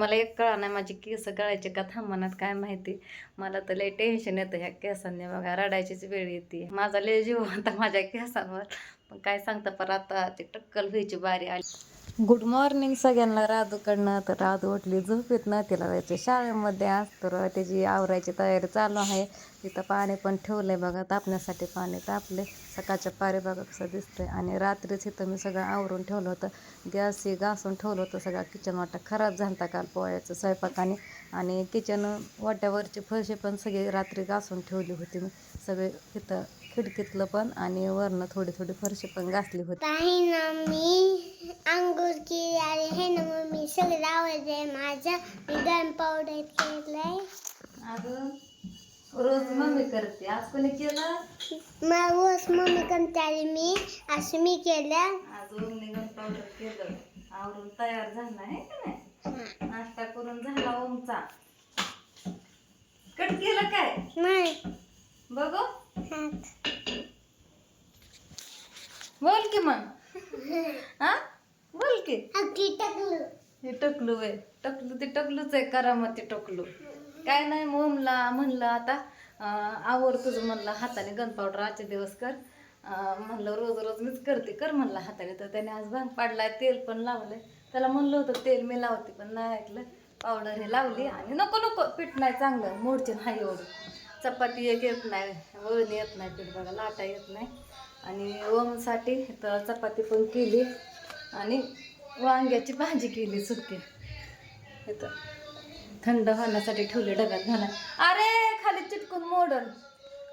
मला एक कळा नाही माझी केस गळायचे का थांबनात काय माहिती? मला तर लय टेन्शन येतं ह्या केसांनी बघा रडायचीच वेळ येते. माझा लय जीव होता माझ्या केसांवर. पण काय सांगता पर आता ते टक्कल व्हायची बारी आली. गुड मॉर्निंग सगळ्यांना. राधूकडनं तर राधू उठली झोपेत ना तिला जायचं शाळेमध्ये आज तर त्याची आवरायची तयारी चालू आहे. तिथं पाणी पण ठेवलं आहे बघा तापण्यासाठी पाणी तापले सकाळच्या पारी बघा कसं दिसतंय. आणि रात्रीच इथं मी सगळं आवरून ठेवलं होतं. गॅसही घासून ठेवलं होतं. सगळा किचन वाटा खराब झाला होता काल पोळ्याचं स्वयंपाकाने. आणि किचन वाट्यावरची फरशी पण सगळी रात्री घासून ठेवली होती मी. सगळे इथं खिडकीतलं पण आणि वरनं थोडी थोडी फरशी पण घासली होती. काही ना मी अंघोळ केली आणि हे ना मग मी सगळं आवडलंय माझं. मी गरम पावडर केलंय. अगं रोज मम्मी करते. आज कोणी केलं? मला रोज मम्मी करते आणि मी असं मी केलं. आज ओमने पावडर केलं. आवरून तयार झाला आहे का नाही? नाश्ता करून झाला ओमचा. कट केलं काय? नाही. बघू. बोल की मग. हा? बोल की. हे टकलू. आहे टकलू ते टकलूच आहे करा मग ते टकलू. काय नाही मोमला म्हणलं आता आवर तुझं म्हणलं हाताने गन पावडर आजचे दिवस कर. म्हणलं रोज रोज मीच करते कर म्हणलं हाताने. तर त्याने आज भांग पाडलाय तेल पण लावलंय. त्याला म्हणलं होतं तेल मी लावते पण नाही ऐकलं. पावडर हे लावली आणि नको नको पीठ नाही चांगलं मोडचे नाही एवढं. चपाती एक येत नाही वळण येत नाही पीठ बघा लाटा येत नाही. आणि ओमसाठी तर चपाती पण केली आणि वांग्याची भाजी केली सुकी. इथं थंड होण्यासाठी ठेवले डब्यात घाला अरे खाली चिटकून मोडल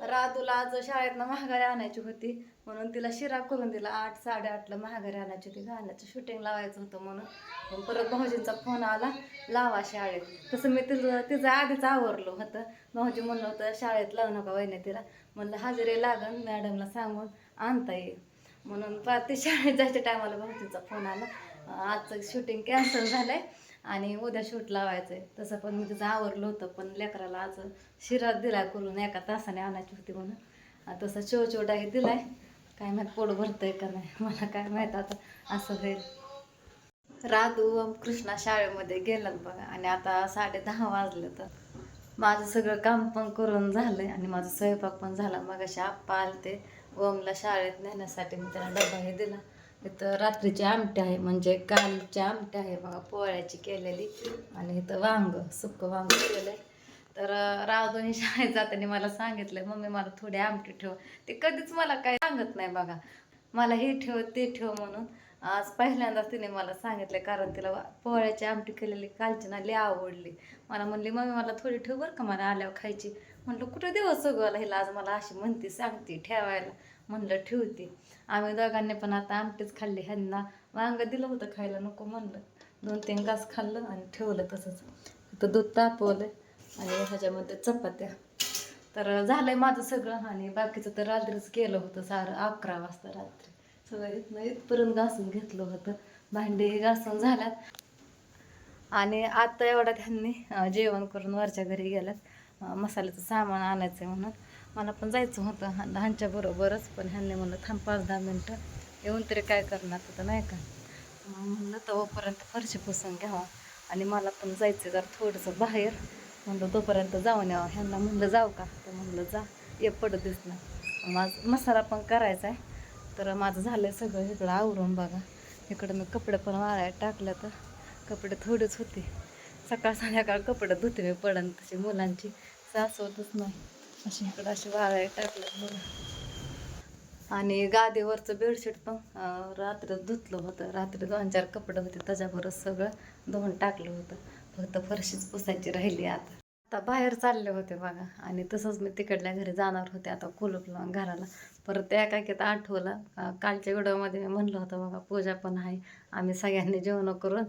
राधूला आज शाळेतनं महागारी आणायची होती. म्हणून तिला शिरा करून दिला. आठ साडेआठला महागारी आणायची होती. गाण्याचं शूटिंग लावायचं होतं म्हणून. परत भाऊजींचा फोन आला. लावा शाळेत. तसं मी तिचं तिचं आधीच आवरलो होतं. भाऊजी म्हणलं होतं शाळेत लावू नका वहिने तिला. म्हणलं हजेरी लागन मॅडमला सांगून आणता येईल. म्हणून पा ते शाळेत जायच्या टायमाला भाऊजींचा फोन आला. आजचं शूटिंग कॅन्सल झालं आहे आणि उद्या शूट लावायचं आहे तसं पण मी तिचं आवरलं होतं पण लेकराला आज शिरात दिला करून एका तासाने आणायची होती म्हणून. आणि तसं चो चोडाही दिलाय. काय माहीत पोट भरतंय का नाही मला काय माहीत आता असं होईल. राधू व कृष्णा शाळेमध्ये गेलात बघा आणि आता साडे दहा वाजले तर माझं सगळं काम पण करून झालं आहे आणि माझा स्वयंपाक पण झाला. मग अशा आप्पा आलते ओमला शाळेत नेण्यासाठी मी त्याला डबा हे दिला. इथं रात्रीची आमटी आहे म्हणजे कालची आमटी आहे बघा पोळ्याची केलेली. आणि इथं वांग सुक वांग केलंय तर रावदोनी शाळेत जाताना मला सांगितलं मम्मी मला थोडी आमटी ठेव. ते कधीच मला काय सांगत नाही बघा. मला हे ठेव ते ठेव म्हणून. आज पहिल्यांदाच तिने मला सांगितलं कारण तिला पोळ्याची आमटी केलेली कालची ना लई आवडली. मला म्हणली मम्मी मला थोडी ठेव बरं का मला आल्यावर खायची. म्हटलं कुठं दिवस सगळं हिला आज मला अशी म्हणते सांगते ठेवायला. म्हणलं ठेवते. आम्ही दोघांनी पण आता आमटीच खाल्ली ह्यांना वांग दिलं होतं खायला नको म्हणलं. दोन तीन घास खाल्लं आणि ठेवलं तसंच. तर दूध तापवलं आणि ह्याच्यामध्ये चपात्या. तर झालं आहे माझं सगळं आणि बाकीचं तर रात्रीच केलं होतं सारं अकरा वाजता रात्री. सगळं इथनं इथपर्यंत घासून घेतलं होतं. भांडी घासून झाल्यात. आणि आता एवढ्या त्यांनी जेवण करून वरच्या घरी गेल्यात. मसाल्याचं सामान आणायचं आहे म्हणून. मला पण जायचं होतं हा- ह्यांच्या बरोबरच पण ह्यांनी म्हणलं थांब पाच दहा मिनटं येऊन तरी काय करणार होतं नाही का? मग म्हणलं तोपर्यंत फरशी पुसून घ्यावा. आणि मला पण जायचं जर थोडंसं बाहेर. म्हणलं तोपर्यंत जाऊन यावं. ह्यांना म्हणलं जाऊ का? तर म्हणलं जा ये पडत दिसणार. माझ मसाला पण करायचा आहे तर माझं झालं सगळं इकडं आवरून बघा. इकडं मी कपडे पण वाळायला टाकलं तर कपडे थोडेच होते. सकाळ संध्याकाळ कपडे धुते मी पडन तशी मुलांची. सासवतच नाही. अशी. इकडं अशी वाळायला टाकलं बघा. आणि गादीवरचं बेडशीट पण रात्री धुतलं होतं. रात्री दोन चार कपडे होते त्याच्यावरच सगळं धुवून टाकलं होतं. फक्त फरशीच पुसायची राहिली आता. आता बाहेर चालले होते बघा. आणि तसंच मी तिकडल्या घरी जाणार होते आता कुलूप लावून घराला. परत त्या एकाकीत आठवलं कालच्या व्हिडिओमध्ये मी म्हणलं होतं बघा पूजा पण आहे. आम्ही सगळ्यांनी जेवण करून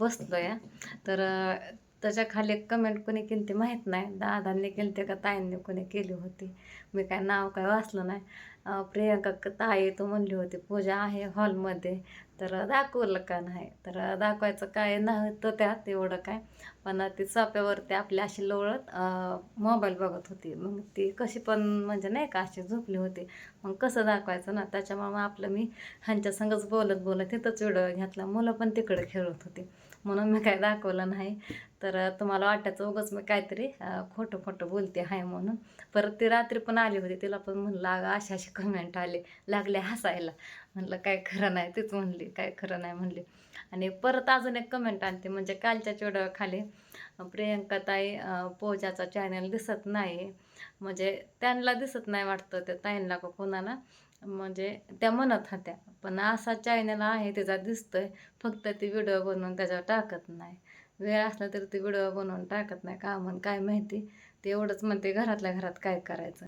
बसलो या तर त्याच्याखाली एक कमेंट कोणी केली ती माहीत नाही. दादांनी केली ते का ताईंनी कोणी केली होती. मी काय नाव काय वाचलं नाही. प्रियंका ताई तू म्हणली होती पूजा आहे हॉलमध्ये. तर दाखवलं का नाही? तर दाखवायचं काय नव्हतं त्यात एवढं काय. पण ती सोप्यावरती आपल्या अशी लोळत मोबाईल बघत होती. मग ती कशी पण म्हणजे नाही का अशी झोपली होती. मग कसं दाखवायचं ना? त्याच्यामुळे मग आपलं मी ह्यांच्या संगच बोलत बोलत तिथंच व्हिडिओ घेतला. मुलं पण तिकडे खेळत होती. म्हणून मी काय दाखवलं नाही. तर तुम्हाला वाटायचं उगाच मी काहीतरी खोटं खोटं बोलते आहे म्हणून. परत ती रात्री पण आली होती. तिला पण म्हणलं अगं असे असे कमेंट आले लागले हसायला. म्हणलं काय खरं नाही तीच म्हणली काय खरं नाही म्हणली. आणि परत अजून एक कमेंट आणते म्हणजे कालच्या चोड्या प्रियंका ताई पोजाचा चॅनल दिसत नाही. म्हणजे त्यांना दिसत नाही वाटतं त्या ताईंना का कोणाला. म्हणजे त्या म्हणत होत्या पण असा चॅनल आहे त्याचा दिसतोय फक्त ती व्हिडिओ बनवून त्याच्यावर टाकत नाही. वेळ असला तरी ती व्हिडिओ बनवून टाकत नाही. का म्हण काय माहिती? ते एवढंच म्हणते घरातल्या घरात काय करायचं?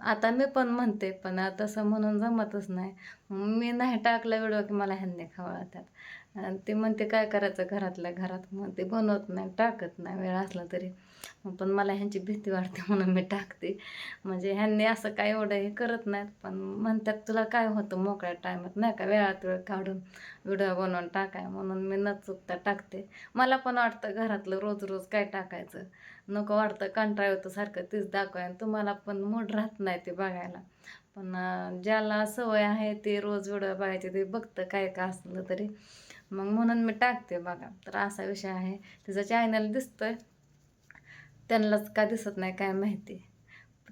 आता मी पण म्हणते पण तसं म्हणून जमतच नाही. मी नाही टाकला व्हिडिओ की मला ह्यांनी खवळतात. आणि ते म्हणते काय करायचं घरातल्या घरात? मग ते बनवत नाही टाकत नाही वेळ असला तरी. पण मला ह्यांची भीती वाटते म्हणून मी टाकते. म्हणजे ह्यांनी असं काय एवढं हे करत नाहीत पण म्हणतात तुला काय होतं मोकळ्या टायमात? नाही का? वेळात वेळ काढून व्हिडिओ बनवून टाकाय. म्हणून मी न चुकता टाकते. मला पण वाटतं घरातलं रोज रोज काय टाकायचं? नको वाटतं कंटाळ होतं सारखं तीच दाखवाय आणि तुम्हाला पण मूड राहत नाही ते बघायला. पण ज्याला सवय आहे ते रोज व्हिडिओ बघायचे ते बघतं काय का असलं तरी. मग म्हणून मी टाकते बघा. तर असा विषय आहे. तिचं चॅनल दिसतोय. त्यांनाच का दिसत नाही काय माहिती.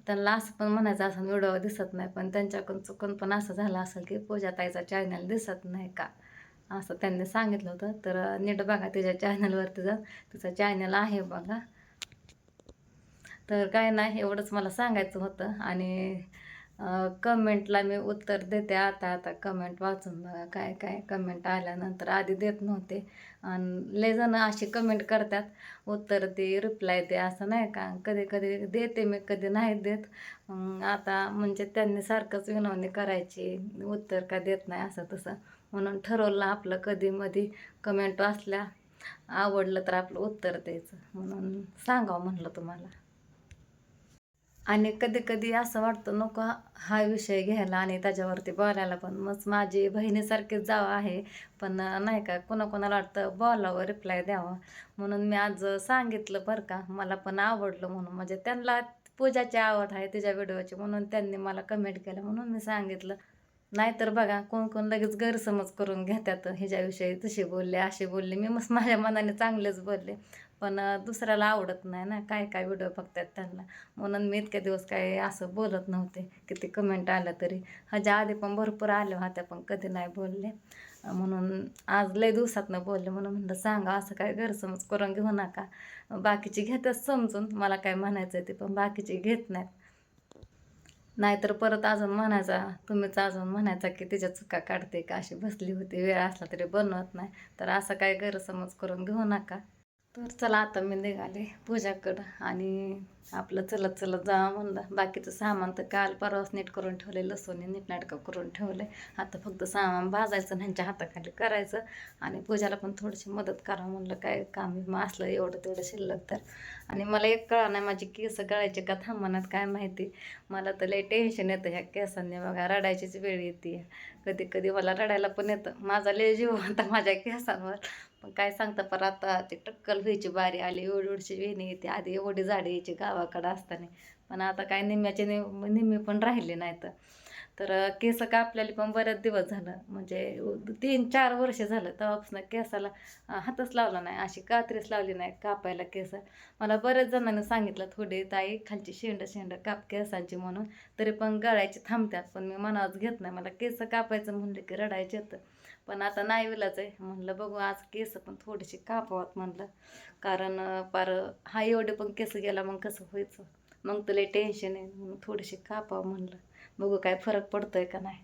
त्यांना असं पण म्हणायचं असं व्हिडिओ दिसत नाही. पण त्यांच्याकडून चुकून पण असं झालं असेल की पूजा ताईचा चॅनल दिसत नाही का? असं त्यांनी सांगितलं होतं. तर नीट बघा तिच्या चॅनलवरती जा तिचं चॅनल आहे बघा. तर काय नाही एवढंच मला सांगायचं होतं. आणि कमेंटला मी उत्तर देते. आता आता कमेंट वाचून बघा काय काय कमेंट आल्यानंतर आधी देत नव्हते. आणि लय जण अशी कमेंट करतात. उत्तर दे रिप्लाय दे असं नाही का? कधी कधी देते मी कधी नाही देत. आता म्हणजे त्यांनी सारखंच विनवणी करायची. उत्तर का देत नाही असं तसं. म्हणून ठरवलं आपलं कधी कमेंट वाचल्या. आवडलं तर आपलं उत्तर द्यायचं. म्हणून सांगावं म्हणलं तुम्हाला. आणि कधी कधी असं वाटतं नको हा- विषय घ्यायला आणि त्याच्यावरती बोलायला पण. मग माझी बहिणीसारखीच जावं आहे पण नाही का कोणाकोणाला वाटतं बोलावं रिप्लाय द्यावा. म्हणून मी आज सांगितलं बरं का मला पण आवडलं म्हणून. म्हणजे त्यांना पूजाची आवड आहे तिच्या व्हिडिओची म्हणून त्यांनी मला कमेंट केलं म्हणून मी सांगितलं. नाहीतर बघा कोण कोण लगेच गैरसमज करून घेतात. ह्याच्याविषयी तसे बोलले असे बोलले. मी मस्त माझ्या मनाने चांगलेच बोलले. पण दुसऱ्याला आवडत नाही ना. काय काय व्हिडिओ बघतात त्यांना. म्हणून मी इतक्या दिवस काय असं बोलत नव्हते. किती कमेंट आलं तरी. ह्याच्या आधी पण भरपूर आल्या होत्या पण कधी नाही बोलले. म्हणून आज लय दिवसातनं बोलले. म्हणून म्हणलं सांगा असं काय गैरसमज करून घेऊ नका. बाकीची घेतात समजून. मला काय म्हणायचं आहे ते पण बाकीची घेत नाहीत. नाहीतर परत अजून म्हणायचा तुम्हीच अजून म्हणायचा की तिच्या चुका काढते का? अशी बसली होती. वेळ असला तरी बनवत नाही. तर असं काय गैरसमज करून घेऊ नका. तर चला आता मी निघाले पूजाकडं आणि आपलं चलत चलत जा म्हणलं. बाकीचं सामान तर काल परवाच नीट करून ठेवले लसूण नीटनाटकं करून ठेवले आता फक्त सामान भाजायचं ह्यांच्या हाताखाली करायचं आणि पूजाला पण थोडीशी मदत करा म्हणलं. काय काम मग असलं एवढं तेवढं शिल्लक तर. आणि मला एक कळा नाही माझी केस गळायचे का थांबणार काय माहिती? मला तर लई टेन्शन येतं ह्या केसांनी बघा रडायचीच वेळ येते. कधी कधी मला रडायला पण येतं. माझा लय जीव आता माझ्या केसांवर. पण काय सांगता पर आता ते टक्कल व्हायची बारी आली एवढी एवढीची वेणी येते आधी एवढी झाडे यायची गावाकडं असताना. पण आता काय निम्म्याचे निम्मे पण राहिले नाहीत. तर तर केस कापल्याला पण बरेच दिवस झालं. म्हणजे तीन चार वर्ष झालं तेव्हापासून केसाला हातच लावला नाही. अशी कात्रीच लावली नाही कापायला केस. मला बऱ्याच जणांनी सांगितलं थोडी ताई खालची शेंड शेंड काप केसांची म्हणून. तरी पण गळायची थांबतात पण मी मनावच घेत नाही. मला केस कापायचं म्हणलं की रडायचे येतं पण आता नाही विलाच आहे. म्हणलं बघू आज केस पण थोडीशी कापावत म्हणलं. कारण पार हा एवढे पण केस गेला मग कसं व्हायचं? मग तुला टेन्शन आहे. म्हणून थोडीशी कापावं म्हणलं. बघू काय फरक पडतोय का नाही.